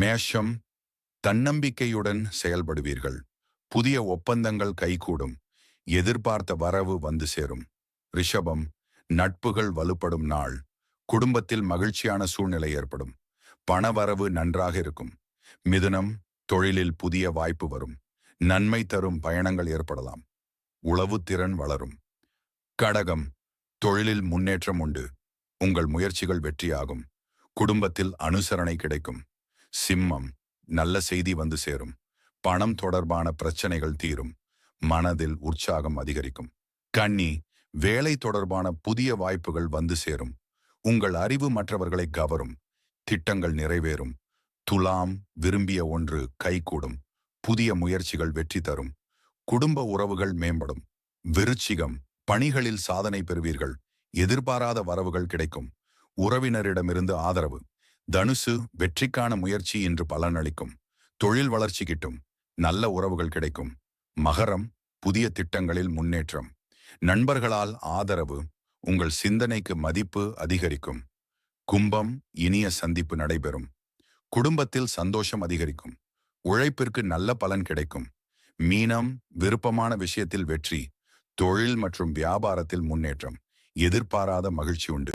மேஷம் தன்னம்பிக்கையுடன் செயல்படுவீர்கள். புதிய ஒப்பந்தங்கள் கைகூடும். எதிர்பார்த்த வரவு வந்து சேரும். ரிஷபம் நட்புகள் வலுப்படும் நாள். குடும்பத்தில் மகிழ்ச்சியான சூழ்நிலை ஏற்படும். பணவரவு நன்றாக இருக்கும். மிதுனம் தொழிலில் புதிய வாய்ப்பு வரும். நன்மை தரும் பயணங்கள் ஏற்படலாம். உளவு திறன் வளரும். கடகம் தொழிலில் முன்னேற்றம் உண்டு. உங்கள் முயற்சிகள் வெற்றியாகும். குடும்பத்தில் அனுசரணை கிடைக்கும். சிம்மம் நல்ல செய்தி வந்து சேரும். பணம் தொடர்பான பிரச்சனைகள் தீரும். மனதில் உற்சாகம் அதிகரிக்கும். கன்னி வேலை தொடர்பான புதிய வாய்ப்புகள் வந்து சேரும். உங்கள் அறிவு மற்றவர்களை கவரும். திட்டங்கள் நிறைவேறும். துலாம் விரும்பிய ஒன்று கைகூடும். புதிய முயற்சிகள் வெற்றி தரும். குடும்ப உறவுகள் மேம்படும். விருச்சிகம் பணிகளில் சாதனை பெறுவீர்கள். எதிர்பாராத வரவுகள் கிடைக்கும். உறவினரிடமிருந்து ஆதரவு. தனுசு வெற்றிக்கான முயற்சி இன்று பலனளிக்கும். தொழில் வளர்ச்சி கிட்டும். நல்ல உறவுகள் கிடைக்கும். மகரம் புதிய திட்டங்களில் முன்னேற்றம். நண்பர்களால் ஆதரவு உங்கள் சிந்தனைக்கு மதிப்பு அதிகரிக்கும். கும்பம் இனிய சந்திப்பு நடைபெறும். குடும்பத்தில் சந்தோஷம் அதிகரிக்கும். உழைப்பிற்கு நல்ல பலன் கிடைக்கும். மீனம் விருப்பமான விஷயத்தில் வெற்றி. தொழில் மற்றும் வியாபாரத்தில் முன்னேற்றம். எதிர்பாராத மகிழ்ச்சி உண்டு.